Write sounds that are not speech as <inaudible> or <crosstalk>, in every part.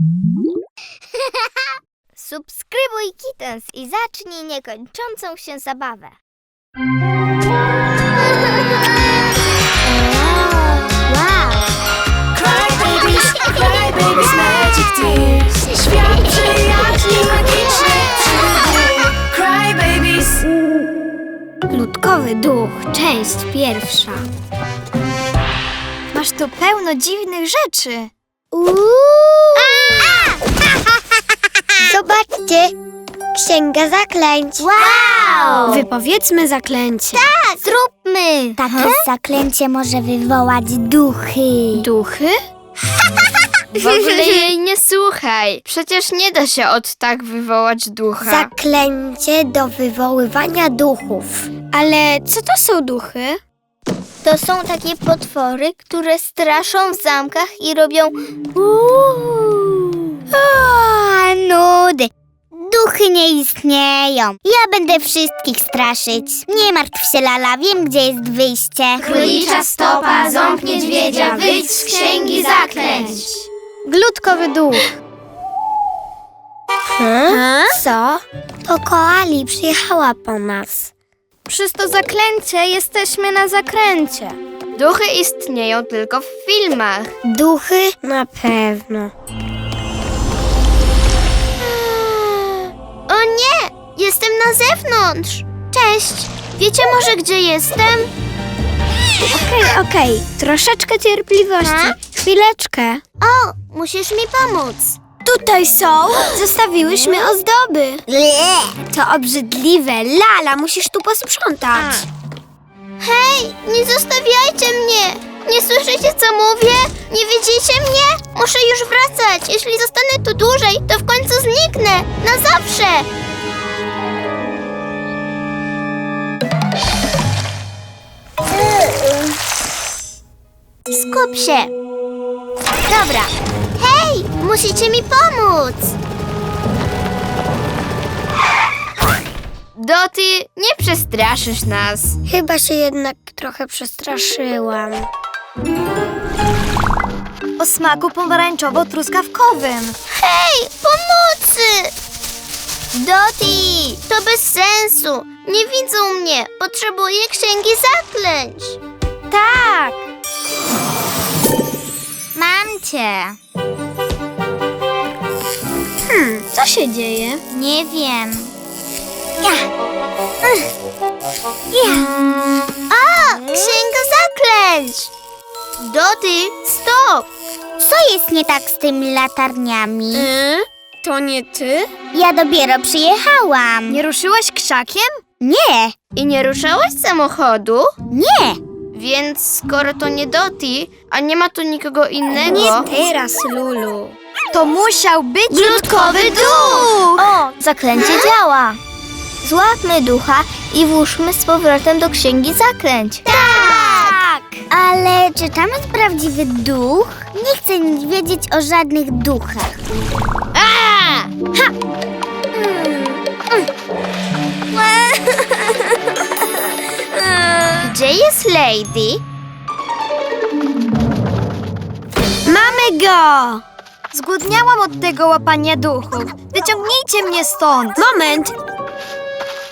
<laughs> Subskrybuj Kittens i zacznij niekończącą się zabawę. Wow! Cry babies, cry babies, magic tears. Świat przyjaźni magicznych przygód. Cry babies. Ludkowy duch, część pierwsza. Masz tu pełno dziwnych rzeczy. Zobaczcie! Księga zaklęć. Wow! Wypowiedzmy zaklęcie. Tak, zróbmy! Takie zaklęcie może wywołać duchy. Duchy? <laughs> W ogóle jej nie słuchaj. Przecież nie da się od tak wywołać ducha. Zaklęcie do wywoływania duchów. Ale co to są duchy? To są takie potwory, które straszą w zamkach i robią uuu. Duchy nie istnieją. Ja będę wszystkich straszyć. Nie martw się, Lala, wiem, gdzie jest wyjście. Królicza stopa, ząb niedźwiedzia, wyjdź z księgi zaklęć. Glutkowy duch. Co? To koali przyjechała po nas. Przez to zaklęcie jesteśmy na zakręcie. Duchy istnieją tylko w filmach. Duchy? Na pewno. Jestem na zewnątrz! Cześć! Wiecie może, gdzie jestem? Okej, okej. Troszeczkę cierpliwości. Ha? Chwileczkę. O, musisz mi pomóc. Tutaj są. Zostawiłyśmy ozdoby. To obrzydliwe. Lala, musisz tu posprzątać. Hej, nie zostawiajcie mnie! Nie słyszycie, co mówię? Nie widzicie mnie? Muszę już wracać. Jeśli zostanę tu dłużej, to w końcu zniknę. Na zawsze! Skup się. Dobra. Hej, musicie mi pomóc. Doty, nie przestraszysz nas. Chyba się jednak trochę przestraszyłam. O smaku pomarańczowo-truskawkowym. Hej, pomocy! Doti, to bez sensu. Nie widzą mnie. Potrzebuję księgi zaklęć. Tak. Mam cię. Hmm, Co się dzieje? Nie wiem. Ja. Ja. O, księga zaklęć. Doty, stop. Co jest nie tak z tymi latarniami? Y? To nie ty? Ja dopiero przyjechałam. Nie ruszyłaś krzakiem? Nie, I nie ruszałaś samochodu? nie. Więc skoro to nie Doty, a nie ma tu nikogo innego... teraz, Lulu. To musiał być glutkowy duch! O, zaklęcie działa. Złapmy ducha i włóżmy z powrotem do księgi zaklęć. Tak! Ale czy tam jest prawdziwy duch? Nie chcę nic wiedzieć o żadnych duchach. A! <laughs> Gdzie jest Lady? Mamy go! Zgłodniałam od tego łapania duchów. Wyciągnijcie mnie stąd! Moment!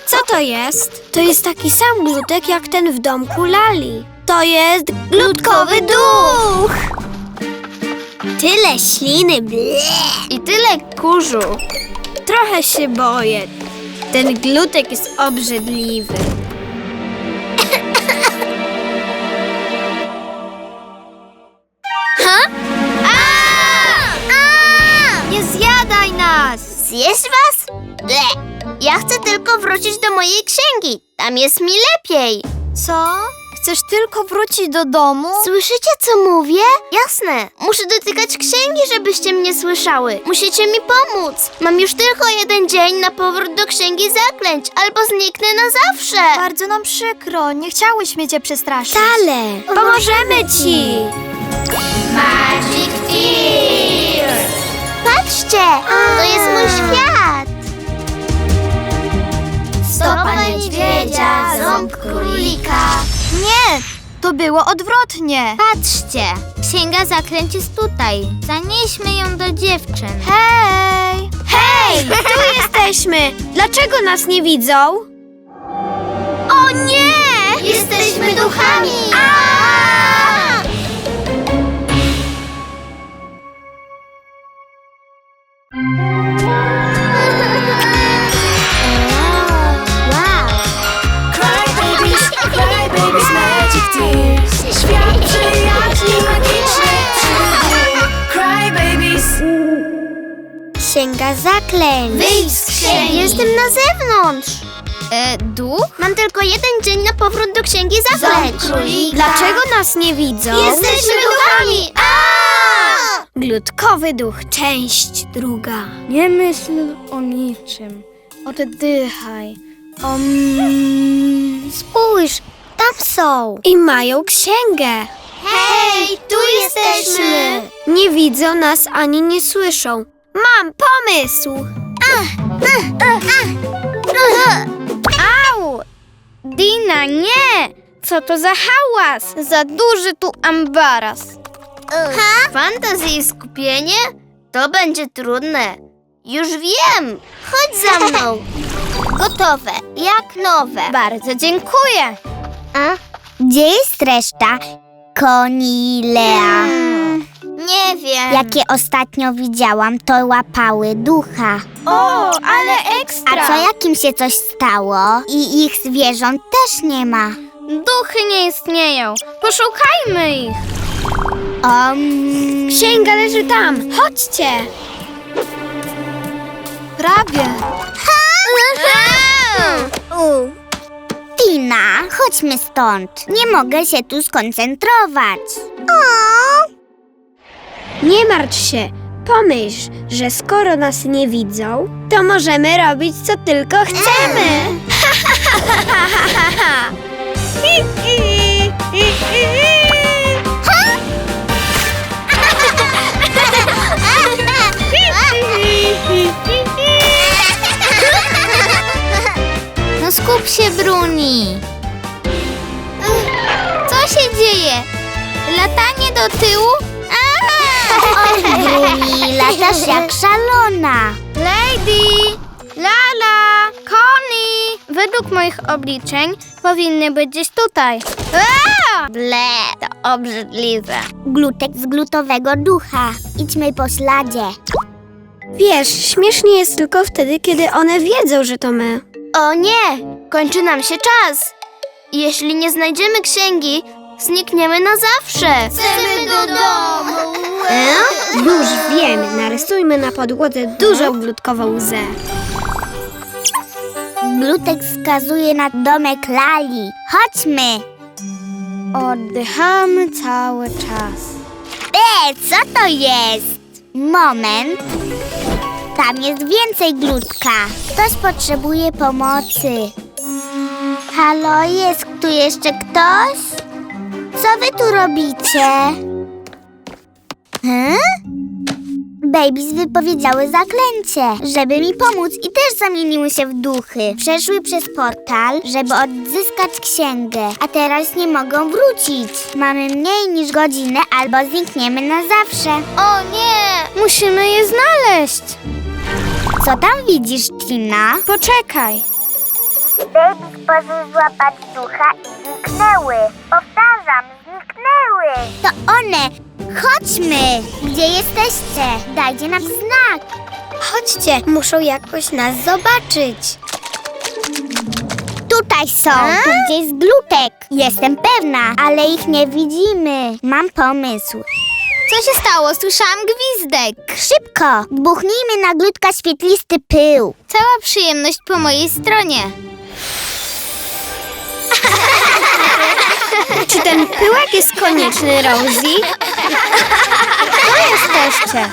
Co to jest? To jest taki sam glutek jak ten w domku Lali. To jest glutkowy duch! Tyle śliny, ble. I tyle kurzu. Trochę się boję. Ten glutek jest obrzydliwy. Nie zjadaj nas! Zjesz was? Ble. Ja chcę tylko wrócić do mojej księgi. Tam jest mi lepiej. Co? Chcesz tylko wrócić do domu? Słyszycie, co mówię? Jasne. Muszę dotykać księgi, żebyście mnie słyszały. Musicie mi pomóc. Mam już tylko jeden dzień na powrót do księgi zaklęć, albo zniknę na zawsze. Bardzo nam przykro, nie chciałyśmy cię przestraszyć. Wcale. Pomożemy ci! Magic Tears! Patrzcie, to jest mój świat. Stopa niedźwiedzia, ząb królika. Nie, To było odwrotnie. Patrzcie, księga zaklęć jest tutaj. Zanieśmy ją do dziewczyn. Hej! Hej! Tu jesteśmy! Dlaczego nas nie widzą? O nie! Jesteśmy duchami! Księga zaklęć. Wyjdź z księgi. Jestem na zewnątrz. E, duch? Mam tylko jeden dzień na powrót do księgi zaklęć. Ząb królika. Dlaczego nas nie widzą? Jesteśmy duchami! A! Glutkowy duch, część druga. Nie myśl o niczym. Oddychaj. Om... Spójrz, tam są. I mają księgę. Hej, tu jesteśmy. Nie widzą nas ani nie słyszą. Mam pomysł! Au! Dina, nie! Co to za hałas? Za duży tu ambaras. Ha? Fantazja i skupienie? To będzie trudne. Już wiem! Chodź za mną. Gotowe, jak nowe. Bardzo dziękuję. A? Gdzie jest reszta? Konilea. Nie wiem. Jakie ostatnio widziałam, to łapały ducha. O, ale ekstra! A co jak im się coś stało i ich zwierząt też nie ma? Duchy nie istnieją. Poszukajmy ich. Um, Księga leży tam. Chodźcie. Prawie. U. Tina, chodźmy stąd. Nie mogę się tu skoncentrować. O. Nie martw się. Pomyśl, że skoro nas nie widzą, to możemy robić co tylko chcemy. No skup się, Bruni. Co się dzieje? Latanie do tyłu? Latasz jak szalona. Lady! Lala! Connie! Według moich obliczeń powinny być gdzieś tutaj. A! Ble, to obrzydliwe. Glutek z glutowego ducha. Idźmy po śladzie. Wiesz, śmiesznie jest tylko wtedy, kiedy one wiedzą, że to my. O nie! Kończy nam się czas. Jeśli nie znajdziemy księgi, znikniemy na zawsze. Chcemy do domu. Już wiem, narysujmy na podłodze dużą glutkową łzę. Glutek wskazuje na domek Lali. Chodźmy. Oddychamy cały czas. E, co to jest? Moment. Tam jest więcej glutka. Ktoś potrzebuje pomocy. Halo, jest tu jeszcze ktoś? Co wy tu robicie? Hmm? Babies wypowiedziały zaklęcie, żeby mi pomóc i też zamieniły się w duchy. Przeszły przez portal, żeby odzyskać księgę, a teraz nie mogą wrócić. Mamy mniej niż godzinę albo znikniemy na zawsze. O nie! Musimy je znaleźć. Co tam widzisz, Tina? Poczekaj. Babies poszły złapać ducha i zniknęły. Powtarzam, Chodźmy. Gdzie jesteście? Dajcie nam znak. Chodźcie, muszą jakoś nas zobaczyć. Tutaj są. Tu gdzie jest glutek. Jestem pewna, ale ich nie widzimy. Mam pomysł. Co się stało? Słyszałam gwizdek. Szybko. Buchnijmy na glutka świetlisty pył. Cała przyjemność po mojej stronie. <laughs> Czy ten pyłek jest konieczny, Rosie? To jesteście.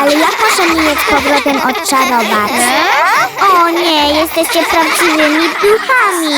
Ale jak możemy je z powrotem odczarować? O nie, jesteście prawdziwymi duchami.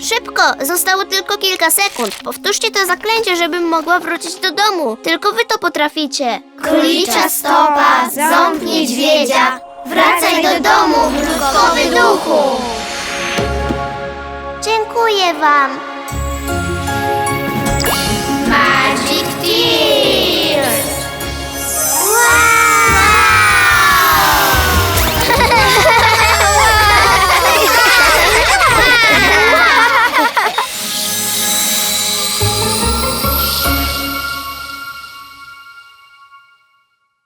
Szybko, zostało tylko kilka sekund. Powtórzcie to zaklęcie, żebym mogła wrócić do domu. Tylko wy to potraficie. Królicza stopa, ząb niedźwiedzia. Wracaj do domu, brudkowy duchu. Dziękuję wam.